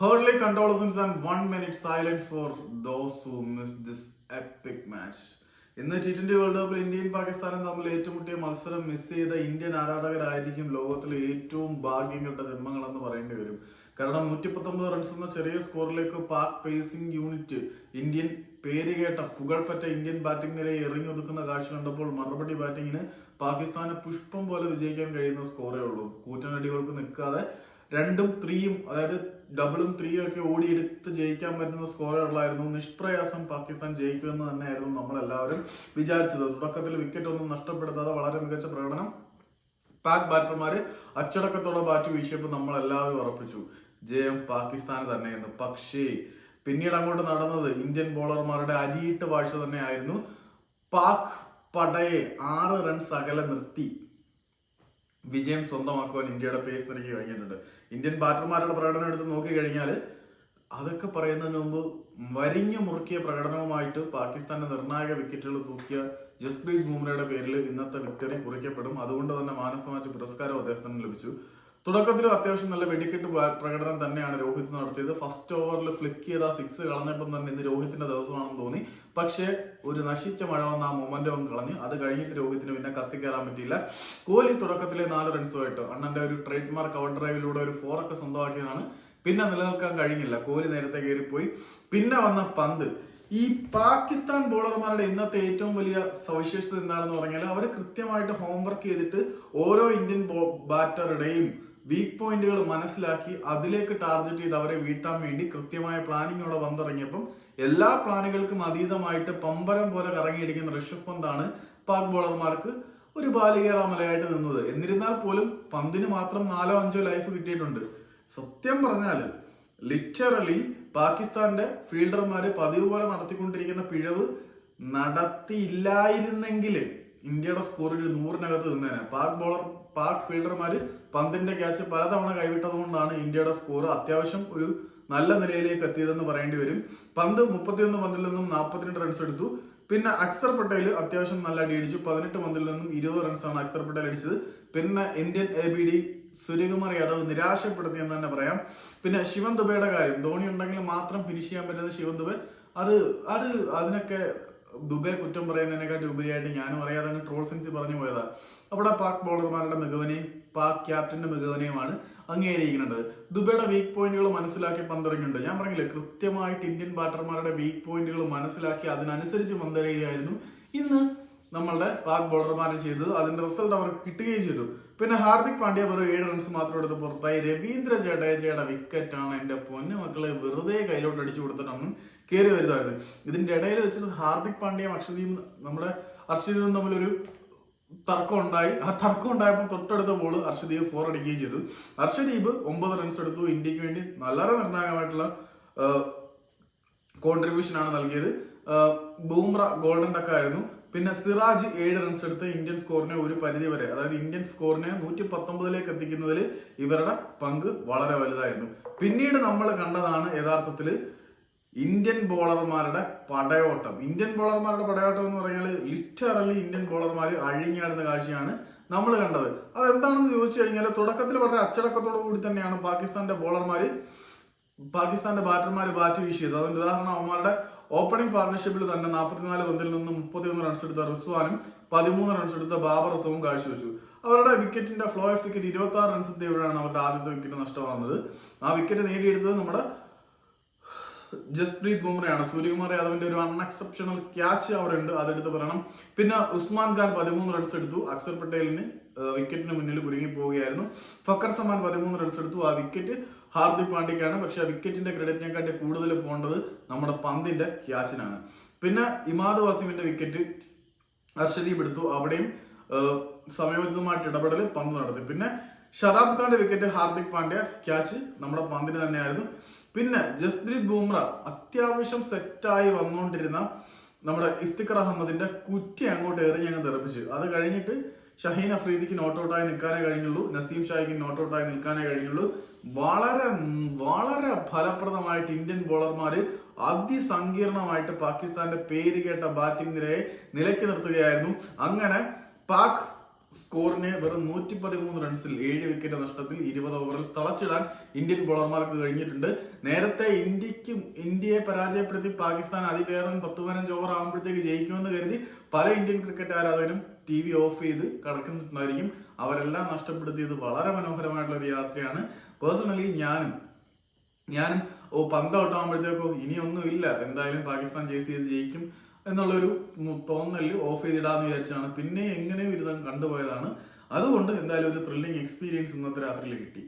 Heartily condolences and one minute silence for those who missed this epic match. ഇന്ന് T twenty world കപ്പിൽ ഇന്ത്യയും പാകിസ്ഥാനും തമ്മിൽ ഏറ്റുമുട്ടിയ മത്സരം മിസ് ചെയ്ത ഇന്ത്യൻ ആരാധകരായിരിക്കും ലോകത്തിലെ ഏറ്റവും ഭാഗ്യം കെട്ട ജന്മങ്ങളെന്ന് പറയേണ്ടി വരും കാരണം നൂറ്റി പത്തൊമ്പത് റൺസ് എന്ന ചെറിയ സ്കോറിലേക്ക് പാക് പേസിംഗ് യൂണിറ്റ് ഇന്ത്യൻ പേര് കേട്ട പുകൾപ്പറ്റ ഇന്ത്യൻ ബാറ്റിംഗ് നിരയെ എറിഞ്ഞു ഒതുക്കുന്ന കാഴ്ച കണ്ടപ്പോൾ മറുപടി ബാറ്റിങ്ങിന് പാകിസ്ഥാന് പുഷ്പം പോലെ വിജയിക്കാൻ കഴിയുന്ന സ്കോറേ ഉള്ളൂ കൂറ്റനടികൾക്ക് നിൽക്കാതെ രണ്ടും ത്രീയും അതായത് ഡബിളും ത്രീയും ഒക്കെ ഓടിയെടുത്ത് ജയിക്കാൻ പറ്റുന്ന സ്കോറുകളായിരുന്നു നിഷ്പ്രയാസം പാകിസ്ഥാൻ ജയിക്കുമെന്ന് തന്നെയായിരുന്നു നമ്മളെല്ലാവരും വിചാരിച്ചത്. തുടക്കത്തിൽ വിക്കറ്റ് ഒന്നും നഷ്ടപ്പെടുത്താതെ വളരെ മികച്ച പ്രകടനം പാക് ബാറ്റർമാര് അച്ചടക്കത്തോടെ ബാറ്റ് വീശിയപ്പോൾ നമ്മൾ എല്ലാവരും ഉറപ്പിച്ചു. ജയം പാകിസ്ഥാന് തന്നെയെന്ന് പക്ഷേ പിന്നീട് അങ്ങോട്ട് നടന്നത് ഇന്ത്യൻ ബോളർമാരുടെ അരിയിട്ട് വാഴ്ച തന്നെയായിരുന്നു. പാക് പടയെ ആറ് റൺസ് അകലെ നിർത്തി. വിജയം സ്വന്തമാക്കുവാൻ ഇന്ത്യയുടെ പേസ് നിരക്ക് കഴിഞ്ഞിട്ടുണ്ട്. ഇന്ത്യൻ ബാറ്റർമാരുടെ പ്രകടനം എടുത്ത് നോക്കി കഴിഞ്ഞാൽ അതൊക്കെ പറയുന്നതിന് മുമ്പ് വരിഞ്ഞു മുറുക്കിയ പ്രകടനവുമായിട്ട് പാകിസ്ഥാന്റെ നിർണായക വിക്കറ്റുകൾ തൂക്കിയ ജസ്പ്രീത് ബുംറയുടെ പേരിൽ ഇന്നത്തെ വിക്ടറി കുറിക്കപ്പെടും. അതുകൊണ്ട് തന്നെ ഓഫ് മാച്ച് പുരസ്കാരം അദ്ദേഹത്തിന് ലഭിച്ചു. തുടക്കത്തിലും അത്യാവശ്യം നല്ല വെടിക്കെട്ട് പ്രകടനം തന്നെയാണ് രോഹിത് നടത്തിയത്. ഫസ്റ്റ് ഓവറിൽ ഫ്ലിക്ക് ചെയ്ത സിക്സ് കളഞ്ഞപ്പം തന്നെ ഇന്ന് രോഹിത്തിന്റെ ദിവസമാണെന്ന് തോന്നി. പക്ഷേ ഒരു നശിച്ച മഴ വന്ന ആ മൊമെന്റവും കളഞ്ഞ് അത് കഴിഞ്ഞിട്ട് രോഹിത്തിന് പിന്നെ കത്തിക്കയറാൻ പറ്റിയില്ല. കോഹ്ലി തുടക്കത്തിലെ നാല് റൺസുമായിട്ട് അണ്ണന്റെ ഒരു ട്രേഡ് മാർക്ക് കവർ ഡ്രൈവിലൂടെ ഒരു ഫോറൊക്കെ സ്വന്തമാക്കിയതാണ്. പിന്നെ നിലനിൽക്കാൻ കഴിഞ്ഞില്ല. കോഹ്ലി നേരത്തെ കയറിപ്പോയി. പിന്നെ വന്ന പന്ത്. ഈ പാകിസ്ഥാൻ ബോളർമാരുടെ ഇന്നത്തെ ഏറ്റവും വലിയ സവിശേഷത എന്താണെന്ന് പറഞ്ഞാൽ അവർ കൃത്യമായിട്ട് ഹോംവർക്ക് ചെയ്തിട്ട് ഓരോ ഇന്ത്യൻ ബാറ്ററുടെയും വീക്ക് പോയിന്റുകൾ മനസ്സിലാക്കി അതിലേക്ക് ടാർഗറ്റ് ചെയ്ത് അവരെ വീട്ടാൻ വേണ്ടി കൃത്യമായ പ്ലാനിങ്ങോടെ വന്നിറങ്ങിയപ്പം എല്ലാ പ്ലാനുകൾക്കും അതീതമായിട്ട് പമ്പരം പോലെ കറങ്ങിയിരിക്കുന്ന ഋഷഭ് പന്താണ് പാക് ബോളർമാർക്ക് ഒരു ബാലികേറാമലയായിട്ട് നിന്നത്. എന്നിരുന്നാൽ പോലും പന്തിന് മാത്രം നാലോ അഞ്ചോ ലൈഫ് കിട്ടിയിട്ടുണ്ട്. സത്യം പറഞ്ഞാൽ ലിറ്ററലി പാകിസ്ഥാന്റെ ഫീൽഡർമാര് പതിവ് പോലെ നടത്തിക്കൊണ്ടിരിക്കുന്ന പിഴവ് നടത്തിയില്ലായിരുന്നെങ്കിൽ ഇന്ത്യയുടെ സ്കോറിൽ നൂറിനകത്ത് നിന്നേനെ. പാക് ബോളർ പാക് ഫീൽഡർമാര് പന്തിന്റെ ക്യാച്ച് പലതവണ കൈവിട്ടതുകൊണ്ടാണ് ഇന്ത്യയുടെ സ്കോർ അത്യാവശ്യം ഒരു നല്ല നിലയിലേക്ക് എത്തിയതെന്ന് പറയേണ്ടി വരും. പന്ത് മുപ്പത്തിയൊന്ന് പന്തിൽ നിന്നും നാൽപ്പത്തിരണ്ട് റൺസ് എടുത്തു. പിന്നെ അക്സർ പട്ടേൽ അത്യാവശ്യം നല്ല അടി അടിച്ചു. പതിനെട്ട് പന്തിൽ നിന്നും ഇരുപത് റൺസാണ് അക്സർ പട്ടേൽ അടിച്ചത്. പിന്നെ Indian A B D Suryakumar Yadav നിരാശപ്പെടുത്തിയെന്ന് തന്നെ പറയാം. പിന്നെ ശിവൻ ദുബയുടെ കാര്യം. ധോണി ഉണ്ടെങ്കിൽ മാത്രം ഫിനിഷ് ചെയ്യാൻ പറ്റുന്നത് ശിവൻ ദുബൈ. അത് അത് അതിനൊക്കെ ദുബൈ കുറ്റം പറയുന്നതിനെക്കാട്ടി ഉപരിയായിട്ട് ഞാനും അറിയാതെ തന്നെ ട്രോൾ സെൻസി പറഞ്ഞു പോയതാ. അവിടെ പാക് ബോളർമാരുടെ മികവിനെയും പാക് ക്യാപ്റ്റന്റെ മികവിനെയുമാണ് അംഗീകരിക്കുന്നുണ്ട് ദുബൈയുടെ വീക്ക് പോയിന്റുകൾ മനസ്സിലാക്കി പന്തിറങ്ങിയിട്ടുണ്ട് ഞാൻ പറഞ്ഞില്ലേ കൃത്യമായിട്ട് ഇന്ത്യൻ ബാറ്റർമാരുടെ വീക്ക് പോയിന്റുകൾ മനസ്സിലാക്കി അതിനനുസരിച്ച് പന്തെറിയുകയായിരുന്നു ഇന്ന് നമ്മളുടെ പാക് ബോളർമാർ ചെയ്തത്. അതിന്റെ റിസൾട്ട് അവർക്ക് കിട്ടുകയും ചെയ്തു. പിന്നെ ഹാർദിക് പാണ്ഡ്യ വെറും ഏഴ് റൺസ് മാത്രം എടുത്ത് പുറത്തായി. രവീന്ദ്ര ജഡേജയുടെ വിക്കറ്റാണ് എന്റെ പൊന്നു മക്കളെ വെറുതെ കയ്യിലോട്ട് അടിച്ചു കൊടുത്തിട്ടൊന്നും കയറി വരുന്നതായിരുന്നു ഇതിന്റെ ഇടയിൽ വെച്ചിട്ട് ഹാർദിക് പാണ്ഡ്യയും അക്ഷദീപും നമ്മുടെ അർഷദീപും തമ്മിലൊരു തർക്കം ഉണ്ടായി ആ തർക്കം ഉണ്ടായപ്പോൾ തൊട്ടടുത്ത ബോൾ അർഷദീപ് ഫോർ അടിക്കുകയും ചെയ്തു. അർഷദീപ് ഒമ്പത് റൺസ് എടുത്തു. ഇന്ത്യയ്ക്ക് വേണ്ടി വളരെ നിർണായകമായിട്ടുള്ള കോൺട്രിബ്യൂഷൻ ആണ് നൽകിയത്. ബൂംറ ഗോൾഡൻ ഡക്ക് ആയിരുന്നു. പിന്നെ സിറാജ് ഏഴ് റൺസ് എടുത്ത് ഇന്ത്യൻ സ്കോറിനെ ഒരു പരിധി വരെ അതായത് ഇന്ത്യൻ സ്കോറിനെ നൂറ്റി പത്തൊമ്പതിലേക്ക് എത്തിക്കുന്നതിൽ ഇവരുടെ പങ്ക് വളരെ വലുതായിരുന്നു. പിന്നീട് നമ്മൾ കണ്ടതാണ് യഥാർത്ഥത്തിൽ ഇന്ത്യൻ ബോളർമാരുടെ പടയോട്ടം. ഇന്ത്യൻ ബോളർമാരുടെ പടയോട്ടം എന്ന് പറഞ്ഞാൽ ലിറ്ററലി ഇന്ത്യൻ ബോളർമാർ അഴിഞ്ഞാടുന്ന കാഴ്ചയാണ് നമ്മൾ കണ്ടത്. അതെന്താണെന്ന് ചോദിച്ചു കഴിഞ്ഞാൽ തുടക്കത്തിൽ വളരെ അച്ചടക്കത്തോടു കൂടി തന്നെയാണ് പാകിസ്ഥാന്റെ ബോളർമാർ പാകിസ്ഥാന്റെ ബാറ്റർമാർ ബാറ്റ് വീശിയത്. അതിന്റെ ഉദാഹരണം അവന്മാരുടെ ഓപ്പണിംഗ് പാർട്ണർഷിപ്പിൽ തന്നെ നാൽപ്പത്തിനാല് പന്തിൽ നിന്ന് മുപ്പത്തിയൊന്ന് റൺസ് എടുത്ത റിസ്വാനും പതിമൂന്ന് റൺസ് എടുത്ത ബാബർ റസവും കാഴ്ചവെച്ചു. അവരുടെ വിക്കറ്റിന്റെ ഫ്ലോ ഓഫ് വിക്കറ്റ് ഇരുപത്തി ആറ് റൺസ് എത്തിയപ്പോഴാണ് അവരുടെ ആദ്യത്തെ വിക്കറ്റ് നഷ്ടമാകുന്നത്. ആ വിക്കറ്റ് നേടിയെടുത്തത് നമ്മുടെ ജസ്പ്രീത് ബുംറയാണ്. സൂര്യകുമാർ യാദവിന്റെ ഒരു അൺഎക്സെപ്ഷണൽ ക്യാച്ച് അവിടെ ഉണ്ട് അതെടുത്ത് പറയണം. പിന്നെ ഉസ്മാൻ ഖാൻ പതിമൂന്ന് റൺസ് എടുത്തു. അക്സർ പട്ടേലിന് വിക്കറ്റിന് മുന്നിൽ കുരുങ്ങി പോവുകയായിരുന്നു. ഫക്കർ സമാൻ പതിമൂന്ന് റൺസ് എടുത്തു. ആ വിക്കറ്റ് ഹാർദിക് പാണ്ഡ്യക്കാണ്. പക്ഷെ വിക്കറ്റിന്റെ ക്രെഡിറ്റിനെക്കാട്ടി കൂടുതൽ പോകേണ്ടത് നമ്മുടെ പന്തിന്റെ ക്യാച്ചിനാണ് പിന്നെ ഇമാദ് വാസിമിന്റെ വിക്കറ്റ് ഹർഷദീപ് എടുത്തു. അവിടെയും സമയോചിതമായിട്ട് ഇടപെടൽ പന്ത് നടത്തി. പിന്നെ ഷറാബ് ഖാന്റെ വിക്കറ്റ് ഹാർദിക് പാണ്ഡ്യ ക്യാച്ച് നമ്മുടെ പന്തിന് തന്നെയായിരുന്നു. പിന്നെ ജസ്പ്രീത് ബുംറ അത്യാവശ്യം സെറ്റായി വന്നുകൊണ്ടിരുന്ന നമ്മുടെ ഇഫ്തിഖർ അഹമ്മദിന്റെ കുറ്റി അങ്ങോട്ട് എറിഞ്ഞ് അങ്ങ് തെറിപ്പിച്ചു. അത് കഴിഞ്ഞിട്ട് ഷഹീൻ അഫ്രീദിക്ക് നോട്ട് ഔട്ടായി നിൽക്കാനേ കഴിഞ്ഞുള്ളൂ. നസീം ഷായിക്ക് നോട്ട് ഔട്ടായി നിൽക്കാനേ കഴിഞ്ഞുള്ളൂ. വളരെ വളരെ ഫലപ്രദമായിട്ട് ഇന്ത്യൻ ബോളർമാര് അതിസങ്കീർണമായിട്ട് പാകിസ്ഥാന്റെ പേര് കേട്ട ബാറ്റിംഗ് നിരയെ നിലയ്ക്ക് നിർത്തുകയായിരുന്നു. അങ്ങനെ പാക് സ്കോറിനെ വെറും നൂറ്റി പതിമൂന്ന് റൺസിൽ ഏഴ് വിക്കറ്റ് നഷ്ടത്തിൽ ഇരുപത് ഓവറിൽ തളച്ചിടാൻ ഇന്ത്യൻ ബോളർമാർക്ക് കഴിഞ്ഞിട്ടുണ്ട്. നേരത്തെ ഇന്ത്യക്കും ഇന്ത്യയെ പരാജയപ്പെടുത്തി പാകിസ്ഥാൻ അതിവേറും പത്ത് പതിനഞ്ച് ഓവർ ആകുമ്പോഴത്തേക്ക് ജയിക്കുമെന്ന് കരുതി പല ഇന്ത്യൻ ക്രിക്കറ്റ് ആരാധകരും ടി വി ഓഫ് ചെയ്ത് കടക്കുന്നുണ്ടായിരിക്കും. അവരെല്ലാം നഷ്ടപ്പെടുത്തിയത് വളരെ മനോഹരമായിട്ടുള്ള ഒരു യാത്രയാണ്. പേഴ്സണലി ഞാനും ഞാനും ഓ പന്ത് ഔട്ടാകുമ്പോഴത്തേക്കോ ഇനിയൊന്നും ഇല്ല എന്തായാലും പാകിസ്ഥാൻ ചേസ് ചെയ്ത് ജയിക്കും. എന്നുള്ളൊരു തോന്നൽ ഓഫ് ചെയ്തിടാന്ന് വിചാരിച്ചാണ്. പിന്നെ എങ്ങനെയും ഇരുന്ന് കണ്ടുപോയതാണ്. അതുകൊണ്ട് എന്തായാലും ഒരു ത്രില്ലിംഗ് എക്സ്പീരിയൻസ് ഇന്നത്തെ രാത്രിയിൽ കിട്ടി.